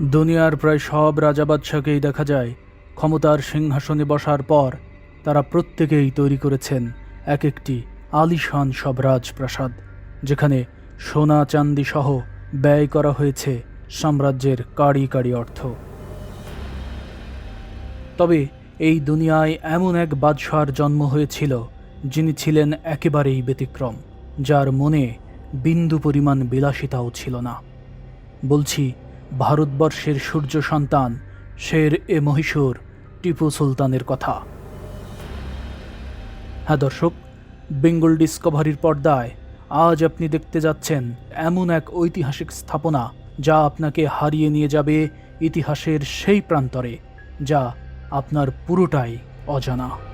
দুনিয়ার প্রায় সব রাজাবাদশাকেই দেখা যায়। ক্ষমতার সিংহাসনে বসার পর তারা প্রত্যেকেই তৈরি করেছেন এক একটি আলিশান সব রাজপ্রাসাদ, যেখানে সোনা চান্দি সহ ব্যয় করা হয়েছে সাম্রাজ্যের কাড়ি কাড়ি অর্থ। তবে এই দুনিয়ায় এমন এক বাদশার জন্ম হয়েছিল, যিনি ছিলেন একেবারেই ব্যতিক্রম, যার মনে বিন্দু পরিমাণ বিলাসিতাও ছিল না। বলছি ভারতবর্ষের সূর্য সন্তান শের এ মহীশূর টিপু সুলতানের কথা। হ্যাঁ দর্শক, বেঙ্গল ডিসকভারির পর্দায় আজ আপনি দেখতে যাচ্ছেন এমন এক ঐতিহাসিক স্থাপনা যা আপনাকে হারিয়ে নিয়ে যাবে ইতিহাসের সেই প্রান্তরে, যা আপনার পুরোটাই অজানা।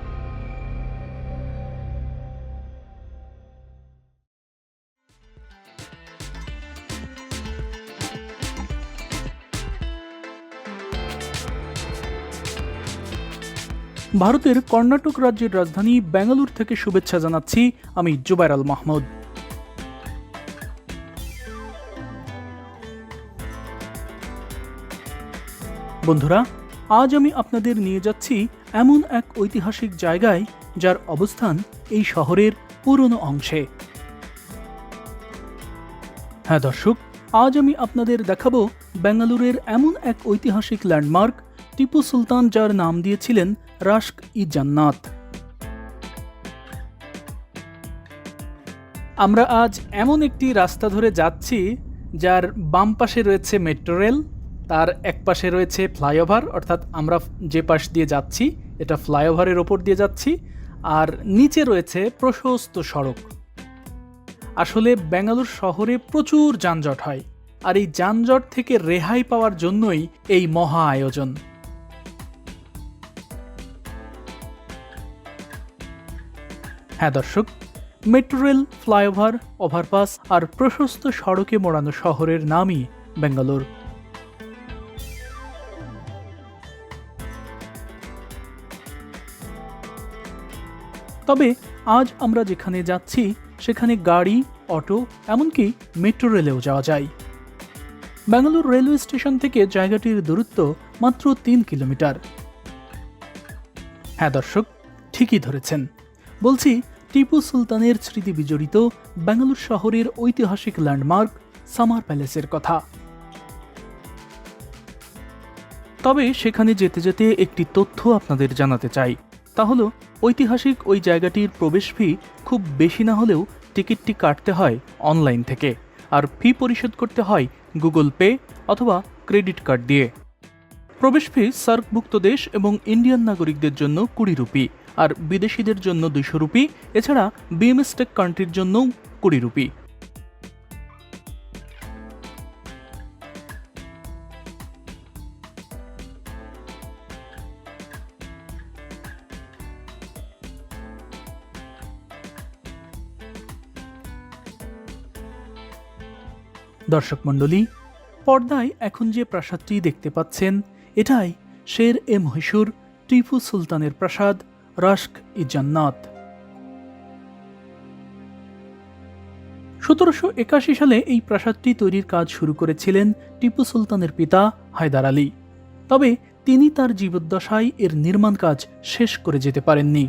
ভারতের কর্ণাটক রাজ্যের রাজধানী বেঙ্গালুর থেকে শুভেচ্ছা জানাচ্ছি আমি জুবাইর আল মাহমুদ। বন্ধুরা, আজ আমি আপনাদের নিয়ে যাচ্ছি এমন এক ঐতিহাসিক জায়গায় যার অবস্থান এই শহরের পুরনো অংশে। হ্যাঁ দর্শক, আজ আমি আপনাদের দেখাবো বেঙ্গালুরের এমন এক ঐতিহাসিক ল্যান্ডমার্ক টিপু সুলতান যার নাম দিয়েছিলেন রাস্ক ই জান্নাত। আমরা আজ এমন একটি রাস্তা ধরে যাচ্ছি, যার বাম পাশে রয়েছে মেট্রো রেল, তার এক পাশে রয়েছে ফ্লাইওভার, অর্থাৎ আমরা যে পাশ দিয়ে যাচ্ছি, এটা ফ্লাইওভারের ওপর দিয়ে যাচ্ছি, আর নিচে রয়েছে প্রশস্ত সড়ক। আসলে বেঙ্গালুর শহরে প্রচুর যানজট হয়, আর এই যানজট থেকে রেহাই পাওয়ার জন্যই এই মহা আয়োজন। হ্যাঁ দর্শক, মেট্রো রেল, ফ্লাইওভার, ওভারপাস আর প্রশস্ত সড়কে মোড়ানো শহরের নামই বেঙ্গালুর। তবে আজ আমরা যেখানে যাচ্ছি, সেখানে গাড়ি, অটো, এমনকি মেট্রো রেলেও যাওয়া যায়। ব্যাঙ্গালোর রেলওয়ে স্টেশন থেকে জায়গাটির দূরত্ব মাত্র তিন কিলোমিটার। হ্যাঁ দর্শক, ঠিকই ধরেছেন। বলছি, টিপু সুলতানের স্মৃতি বিজড়িত ব্যাঙ্গালোর শহরের ঐতিহাসিক ল্যান্ডমার্ক সামার প্যালেসের কথা। তবে সেখানে যেতে যেতে একটি তথ্য আপনাদের জানাতে চাই। তা হলো, ঐতিহাসিক ওই জায়গাটির প্রবেশ ফি খুব বেশি না হলেও টিকিটটি কাটতে হয় অনলাইন থেকে। আর ফি পরিশোধ করতে হয় গুগল পে অথবা ক্রেডিট কার্ড দিয়ে। প্রবেশ ফি সার্কভুক্ত দেশ এবং ইন্ডিয়ান নাগরিকদের জন্য কুড়ি রুপি। আর বিদেশিদের জন্য দুশো রুপি, এছাড়া বিএমএসটেক কান্ট্রির জন্য কুড়ি রুপি। দর্শক মণ্ডলী, পর্দায় এখন যে প্রাসাদটি দেখতে পাচ্ছেন, এটাই শের এ মহীশূর টিপু সুলতানের প্রাসাদ। রাস্ক ই জান্নাত। সতেরোশো একাশি সালে এই প্রাসাদটি তৈরির কাজ শুরু করেছিলেন টিপু সুলতানের পিতা হায়দার আলী। তবে তিনি তার জীবদ্দশায় এর নির্মাণ কাজ শেষ করে যেতে পারেননি।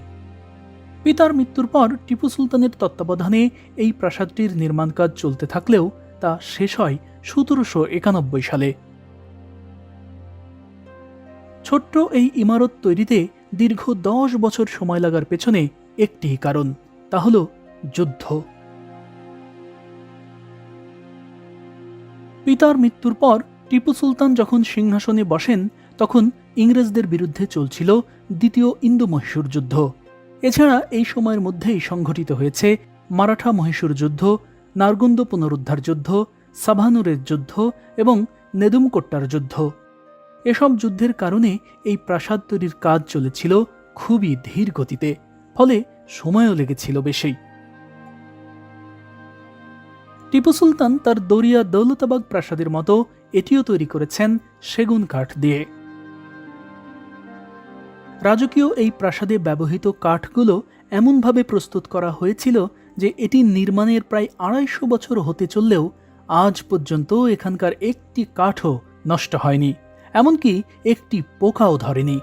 পিতার মৃত্যুর পর টিপু সুলতানের তত্ত্বাবধানে এই প্রাসাদটির নির্মাণ কাজ চলতে থাকলেও তা শেষ হয় সতেরোশো একানব্বই সালে। ছোট্ট এই ইমারত তৈরিতে দীর্ঘ দশ বছর সময় লাগার পেছনে একটি কারণ, তা হল যুদ্ধ। পিতার মৃত্যুর পর টিপু সুলতান যখন সিংহাসনে বসেন, তখন ইংরেজদের বিরুদ্ধে চলছিল দ্বিতীয় ইন্দো মহীশূর যুদ্ধ। এছাড়া এই সময়ের মধ্যেই সংঘটিত হয়েছে মারাঠা মহীশূর যুদ্ধ, নারগুন্দ পুনরুদ্ধার যুদ্ধ, সাভানুরের যুদ্ধ এবং নেদুমকোট্টার যুদ্ধ। এসব যুদ্ধের কারণে এই প্রাসাদ তৈরির কাজ চলেছিল খুবই ধীর গতিতে, ফলে সময়ও লেগেছিল বেশি। টিপু সুলতান তার দরিয়া দৌলতাবাগ প্রাসাদের মতো এটিও তৈরি করেছেন সেগুন কাঠ দিয়ে। রাজকীয় এই প্রাসাদে ব্যবহৃত কাঠগুলো এমনভাবে প্রস্তুত করা হয়েছিল যে এটি নির্মাণের প্রায় আড়াইশো বছর হতে চললেও আজ পর্যন্ত এখানকার একটি কাঠও নষ্ট হয়নি। এমনকি একটি পোকাও ধরেনি।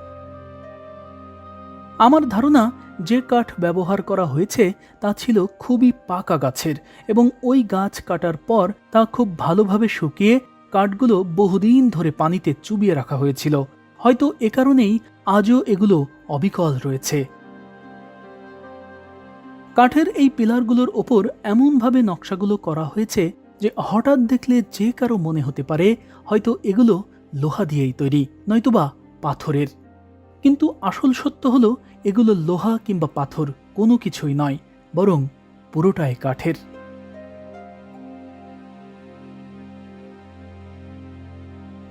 আমার ধারণা যে কাঠ ব্যবহার করা হয়েছে তা ছিল খুবই পাকা গাছের এবং ওই গাছ কাটার পর তা খুব ভালোভাবে শুকিয়ে কাঠগুলো বহুদিন ধরে পানিতে চুবিয়ে রাখা হয়েছিল। হয়তো এ কারণেই আজও এগুলো অবিকল রয়েছে। কাঠের এই পিলারগুলোর ওপর এমনভাবে নকশাগুলো করা হয়েছে যে হঠাৎ দেখলে যে কারও মনে হতে পারে, হয়তো এগুলো লোহা দিয়েই তৈরি, নয়তোবা পাথরের। কিন্তু আসল সত্য হলো, এগুলো লোহা কিংবা পাথর কোনো কিছুই নয়, বরং পুরোটাই কাঠের।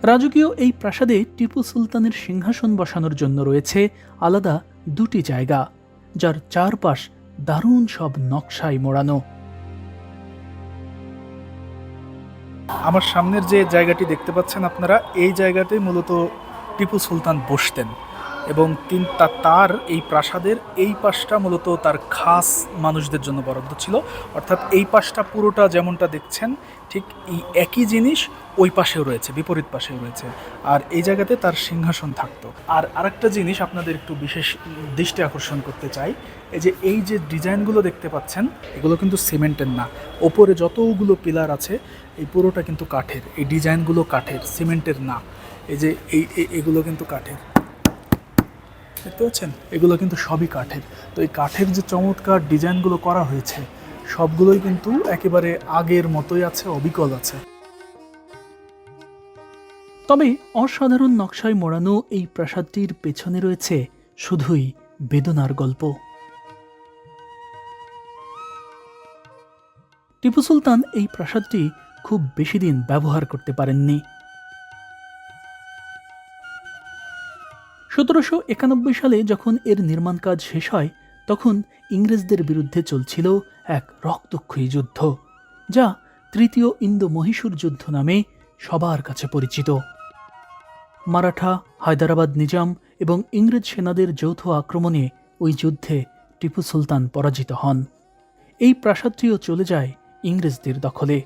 রাজকীয় এই প্রাসাদে টিপু সুলতানের সিংহাসন বসানোর জন্য রয়েছে আলাদা দুটি জায়গা, যার চারপাশ দারুণ সব নকশায় মোড়ানো। আমার সামনের যে জায়গাটি দেখতে পাচ্ছেন আপনারা এই জায়গাতেই মূলত টিপু সুলতান বসতেন। এবং তিন তার এই প্রাসাদের এই পাশটা মূলত তার খাস মানুষদের জন্য বরাদ্দ ছিল। অর্থাৎ এই পাশটা পুরোটা যেমনটা দেখছেন, ঠিক এই একই জিনিস ওই পাশেও রয়েছে, বিপরীত পাশেও রয়েছে। আর এই জায়গাতে তার সিংহাসন থাকতো। আর আরেকটা জিনিস আপনাদের একটু বিশেষ দৃষ্টি আকর্ষণ করতে চাই, এই যে এই যে ডিজাইনগুলো দেখতে পাচ্ছেন, এগুলো কিন্তু সিমেন্টের না। ওপরে যতগুলো পিলার আছে, এই পুরোটা কিন্তু কাঠের, এই ডিজাইনগুলো কাঠের, সিমেন্টের না। এই যে এই- এগুলো কিন্তু কাঠের। দেখতে পাচ্ছেন এগুলো কিন্তু সবই কাঠের। তো এই কাঠের যে চমৎকার ডিজাইনগুলো করা হয়েছে, সবগুলোই কিন্তু একেবারে আগের মতোই আছে, অবিকল আছে। তবে অসাধারণ নকশায় মোড়ানো এই প্রাসাদটির পেছনে রয়েছে শুধুই বেদনার গল্প। টিপু সুলতান এই প্রাসাদটি খুব বেশি দিন ব্যবহার করতে পারেননি। সতেরোশো একানব্বই সালে যখন এর নির্মাণ কাজ শেষ হয়, তখন ইংরেজদের বিরুদ্ধে চলছিল এক রক্তক্ষয়ী যুদ্ধ, যা তৃতীয় ইন্দো মহীশূর যুদ্ধ নামে সবার কাছে পরিচিত। মারাঠা, হায়দ্রাবাদ নিজাম এবং ইংরেজ সেনাদের যৌথ আক্রমণে ওই যুদ্ধে টিপু সুলতান পরাজিত হন। এই প্রাসাদটিও চলে যায় ইংরেজদের দখলে।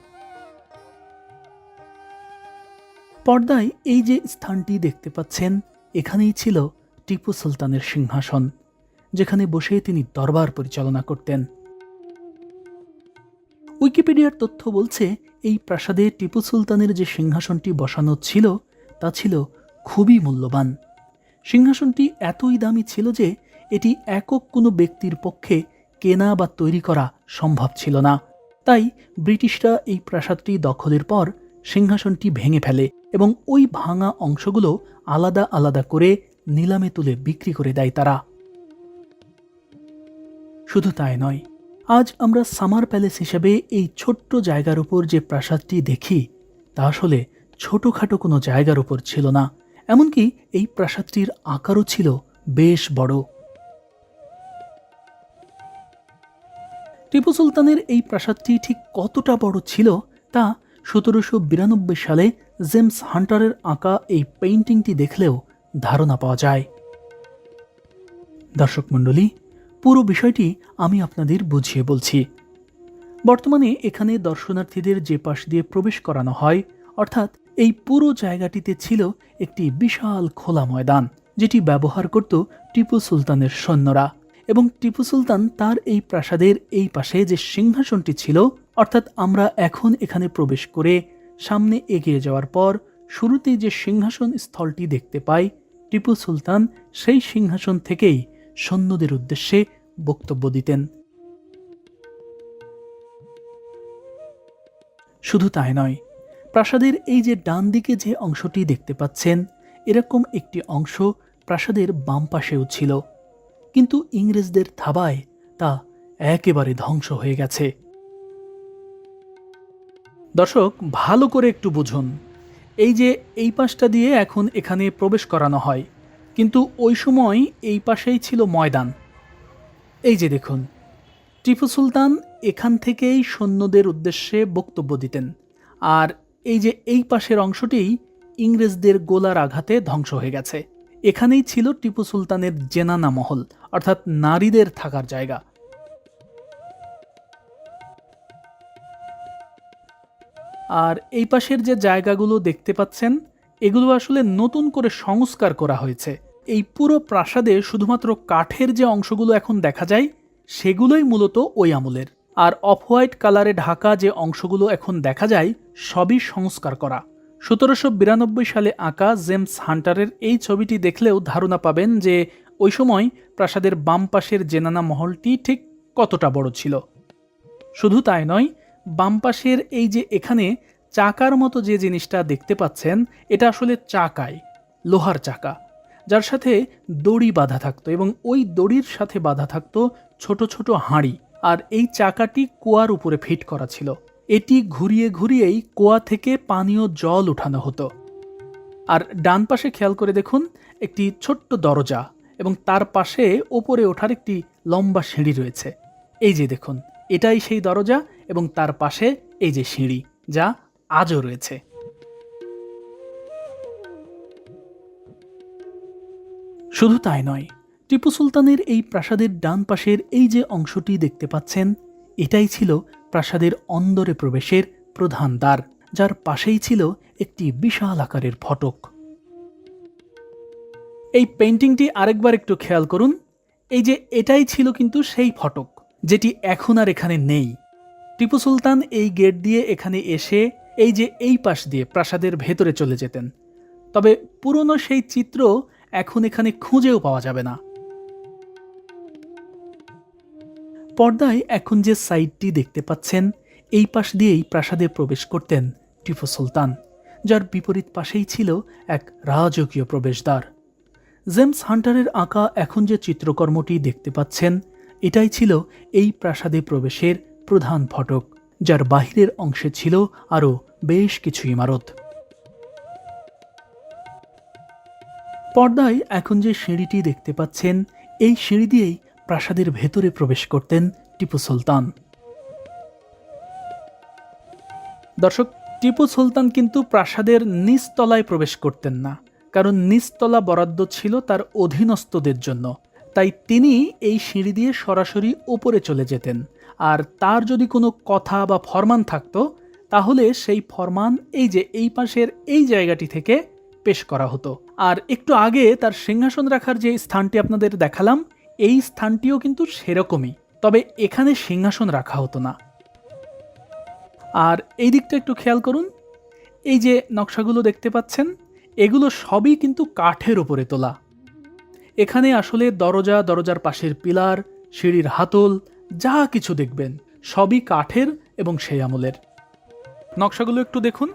পর্দায় এই যে স্থানটি দেখতে পাচ্ছেন এখানেই ছিল টিপু সুলতানের সিংহাসন, যেখানে বসে তিনি দরবার পরিচালনা করতেন। উইকিপিডিয়ার তথ্য বলছে, এই প্রাসাদে টিপু সুলতানের যে সিংহাসনটি বসানো ছিল, তা ছিল খুবই মূল্যবান। সিংহাসনটি এতই দামি ছিল যে এটি একক কোনো ব্যক্তির পক্ষে কেনা বা তৈরি করা সম্ভব ছিল না। তাই ব্রিটিশরা এই প্রাসাদটি দখলের পর সিংহাসনটি ভেঙে ফেলে এবং ওই ভাঙা অংশগুলো আলাদা আলাদা করে নিলামে তুলে বিক্রি করে দেয় তারা। শুধু তাই নয়, আজ আমরা সামার প্যালেস হিসেবে এই ছোট্ট জায়গার উপর যে প্রাসাদটি দেখি, তা আসলে ছোটখাটো কোনো জায়গার উপর ছিল না, এমনকি এই প্রাসাদটির আকারও ছিল বেশ বড়। টিপু সুলতানের এই প্রাসাদটি ঠিক কতটা বড় ছিল, তা সতেরোশো বিরানব্বই সালে জেমস হান্টারের আঁকা এই পেইন্টিংটি দেখলেও ধারণা পাওয়া যায়। দর্শক মণ্ডলী, পুরো বিষয়টি আমি আপনাদের বুঝিয়ে বলছি। বর্তমানে এখানে দর্শনার্থীদের যে পাশ দিয়ে প্রবেশ করানো হয়, অর্থাৎ এই পুরো জায়গাটিতে ছিল একটি বিশাল খোলা ময়দান, যেটি ব্যবহার করত টিপু সুলতানের সৈন্যরা। এবং টিপু সুলতান তার এই প্রাসাদের এই পাশে যে সিংহাসনটি ছিল অর্থাৎ আমরা এখন এখানে প্রবেশ করে সামনে এগিয়ে যাওয়ার পর শুরুতেই যে সিংহাসন স্থলটি দেখতে পাই, টিপু সুলতান সেই সিংহাসন থেকেই সৈন্যদের উদ্দেশ্যে বক্তব্য দিতেন। শুধু তাই নয়, প্রাসাদের এই যে ডান দিকে যে অংশটি দেখতে পাচ্ছেন, এরকম একটি অংশ প্রাসাদের বাম পাশেও ছিল। কিন্তু ইংরেজদের থাবায় তা একেবারে ধ্বংস হয়ে গেছে। দর্শক, ভালো করে একটু বুঝুন। এই যে এই পাশটা দিয়ে এখন এখানে প্রবেশ করানো হয়, কিন্তু ওই সময় এই পাশেই ছিল ময়দান। এই যে দেখুন, টিপু সুলতান এখান থেকেই সৈন্যদের উদ্দেশ্যে বক্তব্য দিতেন, আর এই যে এই পাশের অংশটি ইংরেজদের গোলার আঘাতে ধ্বংস হয়ে গেছে। এখানেই ছিল টিপু সুলতানের জেনানা মহল, অর্থাৎ নারীদের থাকার জায়গা। আর এই পাশের যে জায়গাগুলো দেখতে পাচ্ছেন, এগুলো আসলে নতুন করে সংস্কার করা হয়েছে। এই পুরো প্রাসাদে শুধুমাত্র কাঠের যে অংশগুলো এখন দেখা যায়, সেগুলোই মূলত ওই আমলের। আর অফ হোয়াইট কালারে ঢাকা যে অংশগুলো এখন দেখা যায়, সবই সংস্কার করা। সতেরোশো বিরানব্বই সালে আঁকা জেমস হান্টারের এই ছবিটি দেখলেও ধারণা পাবেন যে ওই সময় প্রাসাদের বাম পাশের জেনানা মহলটি ঠিক কতটা বড় ছিল। শুধু তাই নয় বাম পাশের এই যে এখানে চাকার মতো যে জিনিসটা দেখতে পাচ্ছেন, এটা আসলে চাকায় লোহার চাকা, যার সাথে দড়ি বাঁধা থাকতো এবং ওই দড়ির সাথে বাঁধা থাকতো ছোট ছোট হাঁড়ি আর এই চাকাটি কুয়ার উপরে ফিট করা ছিল। এটি ঘুরিয়ে ঘুরিয়েই কুয়া থেকে পানীয় জল উঠানো হতো। আর ডান পাশে খেয়াল করে দেখুন, একটি ছোট্ট দরজা এবং তার পাশে ওপরে ওঠার একটি লম্বা সিঁড়ি রয়েছে। এই যে দেখুন, এটাই সেই দরজা এবং তার পাশে এই যে সিঁড়ি, যা আজও রয়েছে। শুধু তাই নয়, টিপু সুলতানের এই প্রাসাদের ডান পাশের এই যে অংশটি দেখতে পাচ্ছেন, এটাই ছিল প্রাসাদের অন্দরে প্রবেশের প্রধান দ্বার, যার পাশেই ছিল একটি বিশাল আকারের ফটক। এই পেন্টিংটি আরেকবার একটু খেয়াল করুন, এই যে এটাই ছিল কিন্তু সেই ফটক, যেটি এখন আর এখানে নেই। টিপু সুলতান এই গেট দিয়ে এখানে এসে এই যে এই পাশ দিয়ে প্রাসাদের ভেতরে চলে যেতেন। তবে পুরনো সেই চিত্র এখন এখানে খুঁজেও পাওয়া যাবে না। পর্দায় এখন যে সাইডটি দেখতে পাচ্ছেন, এই পাশ দিয়েই প্রাসাদে প্রবেশ করতেন টিপু সুলতান, যার বিপরীত পাশেই ছিল এক রাজকীয় প্রবেশদ্বার। জেমস হান্টারের আঁকা এখন যে চিত্রকর্মটি দেখতে পাচ্ছেন, এটাই ছিল এই প্রাসাদে প্রবেশের প্রধান ফটক, যার বাহিরের অংশে ছিল আরও বেশ কিছু ইমারত। পর্দায় এখন যে সিঁড়িটি দেখতে পাচ্ছেন, এই সিঁড়ি দিয়েই প্রাসাদের ভেতরে প্রবেশ করতেন টিপু সুলতান। দর্শক, টিপু সুলতান কিন্তু প্রাসাদের নিচতলায় প্রবেশ করতেন না, কারণ নিচতলা বরাদ্দ ছিল তার অধীনস্থদের জন্য, তাই তিনি এই সিঁড়ি দিয়ে সরাসরি উপরে চলে যেতেন। আর তার যদি কোনো কথা বা ফরমান থাকতো, তাহলে সেই ফরমান এই যে এই পাশের এই জায়গাটি থেকে পেশ করা হতো। আর একটু আগে তার সিংহাসন রাখার যে স্থানটি আপনাদের দেখালাম, এই স্থানটিও কিন্তু সেরকমই, তবে এখানে সিংহাসন রাখা হতো না। আর এই দিকটা একটু খেয়াল করুন, এই যে নকশাগুলো দেখতে পাচ্ছেন, এগুলো সবই কিন্তু কাঠের ওপরে তোলা। এখানে আসলে দরজা, দরজার পাশের পিলার, সিঁড়ির হাতল যা কিছু দেখবেন, সবই কাঠের এবং সেই আমলের। নকশাগুলো একটু দেখুন।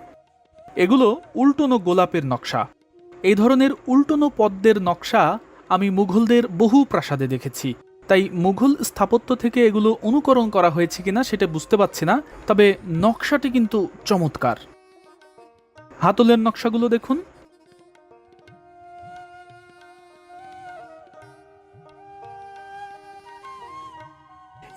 এগুলো উল্টোনো গোলাপের নকশা। এই ধরনের উল্টোনো পদ্মের নকশা আমি মুঘলদের বহু প্রাসাদে দেখেছি। তাই মুঘল স্থাপত্য থেকে এগুলো অনুকরণ করা হয়েছে কিনা সেটা বুঝতে পারছি না, তবে নকশাটি কিন্তু চমৎকার। হাতলের নকশাগুলো দেখুন।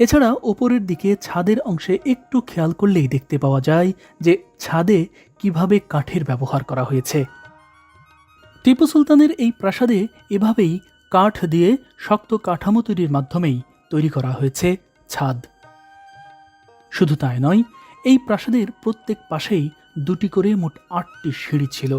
এছাড়া ওপরের দিকে ছাদের অংশে একটু খেয়াল করলেই দেখতে পাওয়া যায় যে ছাদে কীভাবে কাঠের ব্যবহার করা হয়েছে। টিপু সুলতানের এই প্রাসাদে এভাবেই কাঠ দিয়ে শক্ত কাঠামো তৈরির মাধ্যমেই তৈরি করা হয়েছে ছাদ। শুধু তাই নয়, এই প্রাসাদের প্রত্যেক পাশেই দুটি করে মোট আটটি সিঁড়ি ছিল,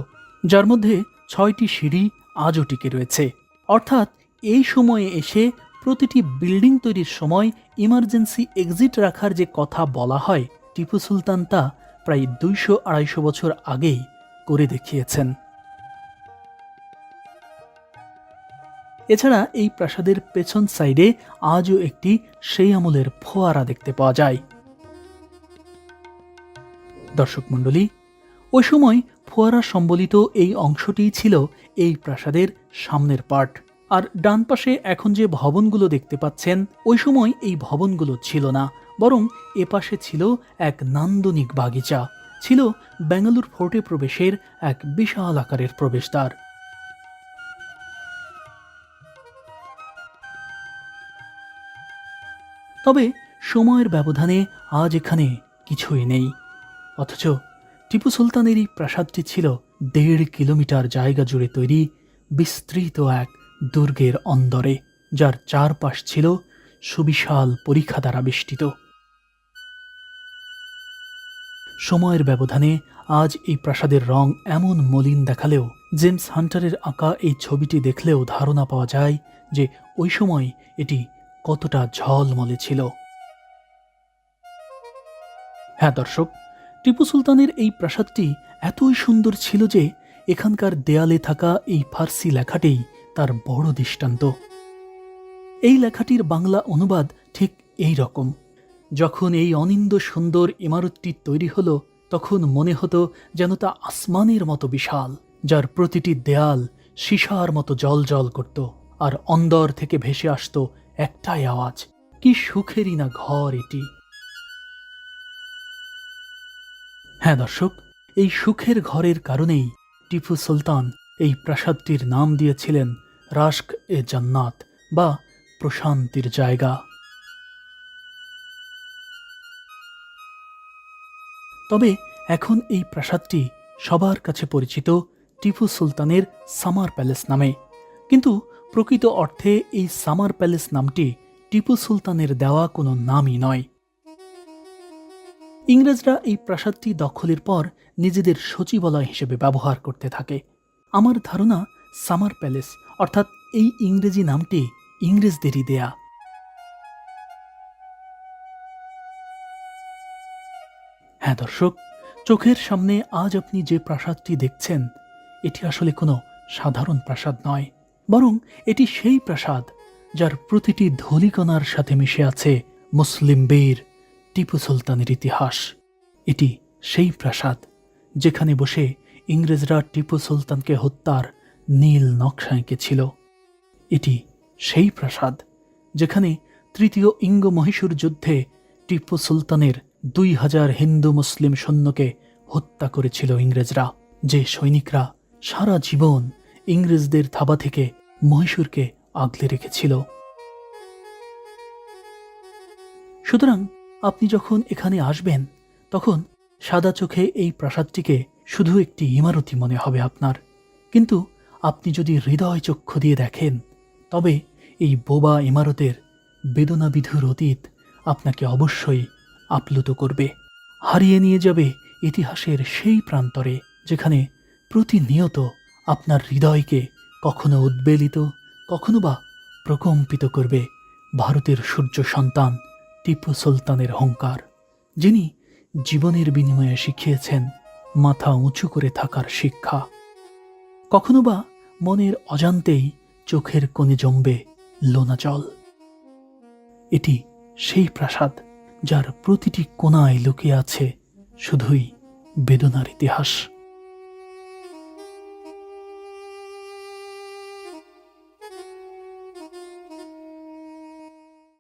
যার মধ্যে ছয়টি সিঁড়ি আজও টিকে রয়েছে। অর্থাৎ এই সময়ে এসে প্রতিটি বিল্ডিং তৈরির সময় ইমার্জেন্সি এক্সিট রাখার যে কথা বলা হয়, টিপু সুলতান তা প্রায় দুইশো আড়াইশো বছর আগেই করে দেখিয়েছেন। এছাড়া এই প্রাসাদের পেছন সাইডে আজও একটি সেই আমলের ফোয়ারা দেখতে পাওয়া যায়। দর্শক মণ্ডলী, ওই সময় ফোয়ারা সম্বলিত এই অংশটিই ছিল এই প্রাসাদের সামনের পার্ট। আর ডান পাশে এখন যে ভবনগুলো দেখতে পাচ্ছেন, ওই সময় এই ভবনগুলো ছিল না, বরং এ পাশে ছিল এক নান্দনিক বাগিচা। ছিল বেঙ্গালুর ফোর্টে প্রবেশের এক বিশাল আকারের প্রবেশদ্বার। তবে সময়ের ব্যবধানে আজ এখানে কিছুই নেই। অথচ টিপু সুলতানের এই প্রাসাদটি ছিল দেড় কিলোমিটার জায়গা জুড়ে তৈরি, বিস্তৃত এক দুর্গের অন্দরে, যার চারপাশ ছিল সুবিশাল পরীক্ষা দ্বারা বেষ্টিত। সময়ের ব্যবধানে আজ এই প্রাসাদের রং এমন মলিন দেখালেও, জেমস হান্টারের আঁকা এই ছবিটি দেখলেও ধারণা পাওয়া যায় যে ওই সময় এটি কতটা ঝলমলে ছিল। হ্যাঁ দর্শক, টিপু সুলতানের এই প্রাসাদটি এতই সুন্দর ছিল যে এখানকার দেয়ালে থাকা এই ফার্সি লেখাটেই তার বড় দৃষ্টান্ত। এই লেখাটির বাংলা অনুবাদ ঠিক এই রকম। যখন এই অনিন্দ সুন্দর ইমারতটি তৈরি হলো, তখন মনে হতো যেন তা আসমানের মতো বিশাল, যার প্রতিটি দেয়াল সীসার মতো জল জল করত, আর অন্দর থেকে ভেসে আসতো একটাই আওয়াজ, কি সুখেরই না ঘর এটি। হ্যাঁ দর্শক, এই সুখের ঘরের কারণেই টিপু সুলতান এই প্রাসাদটির নাম দিয়েছিলেন রাস্ক এ জান্নাত বা প্রশান্তির জায়গা। তবে এখন এই প্রাসাদটি সবার কাছে পরিচিত টিপু সুলতানের সামার প্যালেস নামে। কিন্তু প্রকৃত অর্থে এই সামার প্যালেস নামটি টিপু সুলতানের দেওয়া কোনো নামই নয়। ইংরেজরা এই প্রাসাদটি দখলের পর নিজেদের সচিবালয় হিসেবে ব্যবহার করতে থাকে। আমার ধারণা সামার প্যালেস অর্থাৎ এই ইংরেজি নামটি ইংরেজদেরই দেয়া। হ্যাঁ দর্শক, চোখের সামনে আজ আপনি যে প্রাসাদটি দেখছেন, এটি আসলে কোনো সাধারণ প্রাসাদ নয়, বরং এটি সেই প্রাসাদ যার প্রতিটি ধলিকণার সাথে মিশে আছে মুসলিম বীর টিপু সুলতানের ইতিহাস। এটি সেই প্রাসাদ যেখানে বসে ইংরেজরা টিপু সুলতানকে হত্যার নীল নকশা এঁকেছিল এটি সেই প্রাসাদ যেখানে তৃতীয় ইঙ্গ মহীশূর যুদ্ধে টিপু সুলতানের দুই হাজার হিন্দু মুসলিম সৈন্যকে হত্যা করেছিল ইংরেজরা, যে সৈনিকরা সারা জীবন ইংরেজদের থাবা থেকে মহীশূরকে আগলে রেখেছিল। সুতরাং আপনি যখন এখানে আসবেন, তখন সাদা চোখে এই প্রাসাদটিকে শুধু একটি ইমারতি মনে হবে আপনার। কিন্তু আপনি যদি হৃদয় চক্ষু দিয়ে দেখেন, তবে এই বোবা ইমারতের বেদনাবিধুর অতীত আপনাকে অবশ্যই আপ্লুত করবে। হারিয়ে নিয়ে যাবে ইতিহাসের সেই প্রান্তরে যেখানে প্রতিনিয়ত আপনার হৃদয়কে কখনো উদ্বেলিত, কখনো বা প্রকম্পিত করবে ভারতের সূর্য সন্তান টিপু সুলতানের হংকার যিনি জীবনের বিনিময়ে শিখিয়েছেন মাথা উঁচু করে থাকার শিক্ষা। কখনো বা মনের অজান্তেই চোখের কোণে জমবে লোনা জল এটি সেই প্রাসাদ যার প্রতিটি কোনায় লুকিয়ে আছে শুধুই বেদনার ইতিহাস।